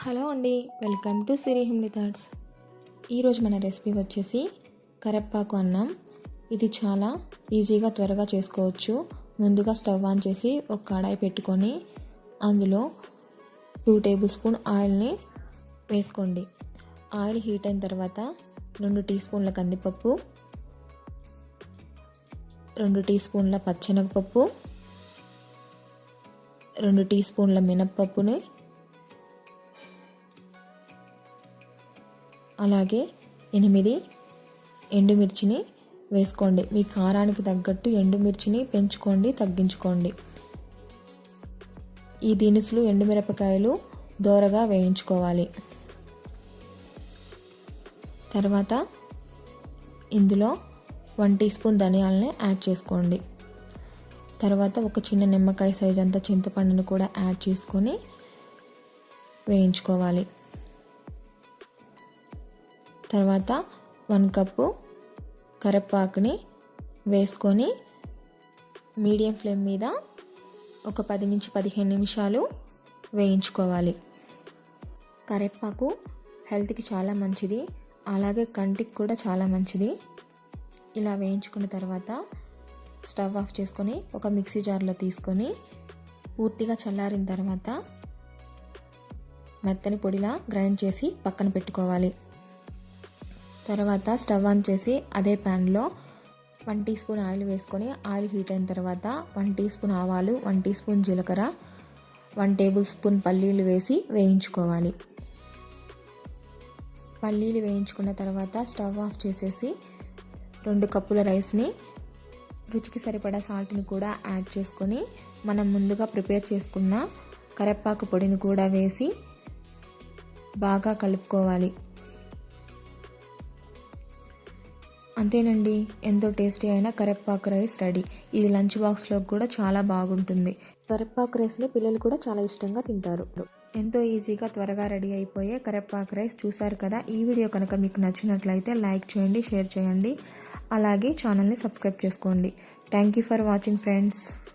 Hello అండి welcome to Siri హిమ్ని thoughts. ఈరోజు మన రెసిపీ వచ్చేసి కరెప్పాకు అన్నం. ఇది చాలా ఈజీగా త్వరగా చేసుకోవచ్చు. ముందుగా స్టవ్ ఆన్ చేసి ఒక కడాయి పెట్టుకొని అందులో టూ టేబుల్ స్పూన్ ఆయిల్ని వేసుకోండి. ఆయిల్ హీట్ అయిన తర్వాత రెండు టీ స్పూన్ల కందిపప్పు రెండు టీ స్పూన్ల పచ్చెనగపప్పు రెండు టీ స్పూన్ల మినప్పప్పుని అలాగే ఎనిమిది ఎండుమిర్చిని వేసుకోండి. మీ కారానికి తగ్గట్టు ఎండుమిర్చిని పెంచుకోండి తగ్గించుకోండి. ఈ దినుసులు ఎండుమిరపకాయలు దోరగా వేయించుకోవాలి. తర్వాత ఇందులో వన్ టీ స్పూన్ ధనియాలని యాడ్ చేసుకోండి. తర్వాత ఒక చిన్న నిమ్మకాయ సైజ్ అంత చింతపండును కూడా యాడ్ చేసుకొని వేయించుకోవాలి. తర్వాత వన్ కప్పు కరివేపాకుని వేసుకొని మీడియం ఫ్లేమ్ మీద ఒక పది నుంచి పదిహేను నిమిషాలు వేయించుకోవాలి. కరివేపాకు హెల్త్కి చాలా మంచిది. అలాగే కంటికి కూడా చాలా మంచిది. ఇలా వేయించుకున్న తర్వాత స్టవ్ ఆఫ్ చేసుకొని ఒక మిక్సీ జార్లో తీసుకొని పూర్తిగా చల్లారిన తర్వాత మెత్తని పొడిలా గ్రైండ్ చేసి పక్కన పెట్టుకోవాలి. తర్వాత స్టవ్ ఆన్ చేసి అదే ప్యాన్లో వన్ టీ స్పూన్ ఆయిల్ వేసుకొని ఆయిల్ హీట్ అయిన తర్వాత వన్ టీ స్పూన్ ఆవాలు వన్ టీ స్పూన్ జీలకర్ర వన్ టేబుల్ స్పూన్ పల్లీలు వేసి వేయించుకోవాలి. పల్లీలు వేయించుకున్న తర్వాత స్టవ్ ఆఫ్ చేసేసి రెండు కప్పుల రైస్ని రుచికి సరిపడా సాల్ట్ని కూడా యాడ్ చేసుకొని మనం ముందుగా ప్రిపేర్ చేసుకున్న కరెప్పాకు పొడిని కూడా వేసి బాగా కలుపుకోవాలి. అంతేనండి. ఎంతో టేస్టీ అయిన కరెప్పాకు రైస్ రెడీ. ఇది లంచ్ బాక్స్లో కూడా చాలా బాగుంటుంది. కరెప్పాకు రైస్ని పిల్లలు కూడా చాలా ఇష్టంగా తింటారు. ఎంతో ఈజీగా త్వరగా రెడీ అయిపోయే కరెప్పాకు రైస్ చూశారు కదా? ఈ వీడియో కనుక మీకు నచ్చినట్లయితే లైక్ చేయండి షేర్ చేయండి. అలాగే ఛానల్ని సబ్స్క్రైబ్ చేసుకోండి. Thank you for watching friends.